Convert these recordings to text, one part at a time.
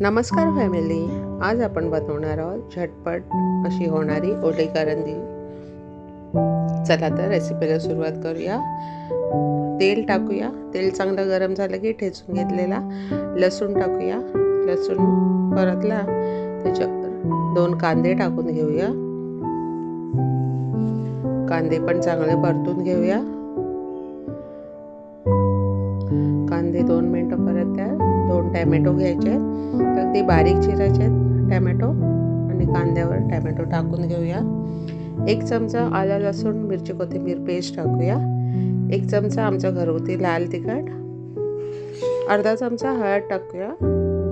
नमस्कार फॅमिली आज आपण बनवणार आहोत झटपट अशी होणारी ओली करंदी. चला तर रेसिपीला सुरुवात करूया. तेल टाकूया. तेल चांगलं गरम झालं की ठेचून घेतलेला. लसूण टाकूया. लसूण परतला. त्याच्यावर दोन कांदे टाकून घेऊया. कांदे पण चांगले परतून घेऊया. कांदे दोन मिनटं परत त्या दोन टॅमॅटो घ्यायचे आहेत. अगदी बारीक चिरायचे आहेत. टॅमॅटो आणि कांद्यावर टॅमॅटो टाकून घेऊया. एक चमचा आला लसूण मिरची कोथिंबीर पेस्ट टाकूया. एक चमचा आमचा घरगुती लाल तिखट. अर्धा चमचा हळद टाकूया.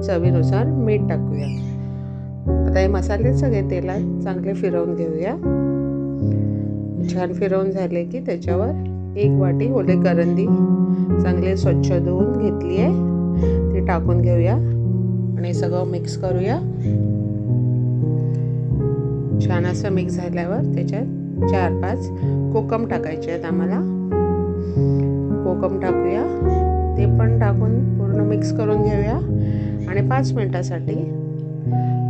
चवीनुसार मीठ टाकूया. आता हे मसाले सगळे तेलात चांगले फिरवून घेऊया. छान फिरवून झाले की त्याच्यावर एक वाटी ओले करंदी चांगले स्वच्छ धुवून घेतली आहे ती टाकून घेऊया आणि सगळं मिक्स करूया. छान असं मिक्स झाल्यावर त्याच्यात चार पाच कोकम टाकायचे आहेत आम्हाला. कोकम टाकूया. ते पण टाकून पूर्ण मिक्स करून घेऊया. आणि पाच मिनटासाठी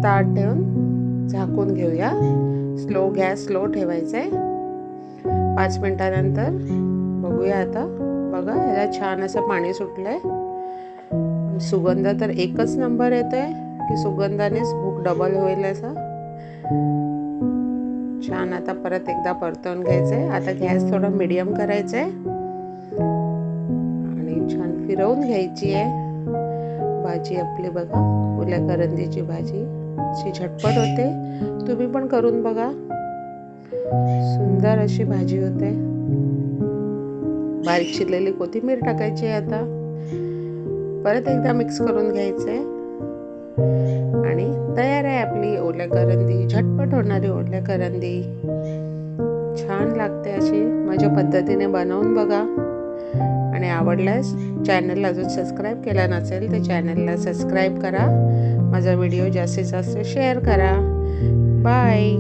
ताट ठेवून झाकून घेऊया. स्लो गॅस स्लो ठेवायचा आहे पाच मिनटानंतर बघूया आता. बघा ह्याला छान असं पाणी सुटलं आहे सुगंध तर एकच नंबर येतो आहे की सुगंधानेच भूक डबल होईल असा. छान आता परत एकदा परतवून घ्यायचं आहे आता गॅस थोडा मिडियम करायचा आहे आणि छान फिरवून घ्यायची आहे. भाजी आपली बघा ओल्या करंदीची भाजी. अशी झटपट होते. तुम्ही पण करून बघा. सुंदर अशी भाजी होते. बारीक शिरलेली कोथिंबीर टाकायची आहे आता. परत एकदा मिक्स करून घ्यायचं आहे आणि तयार आहे आपली ओल्या करंदी. झटपट होणारी ओल्या करंदी. छान लागते अशी. माझ्या पद्धतीने बनवून बघा. आणि आवडल्यास चॅनलला अजून सबस्क्राईब केला नसेल तर चॅनलला सबस्क्राईब करा. माझा व्हिडिओ जास्तीत जास्त शेअर करा. बाय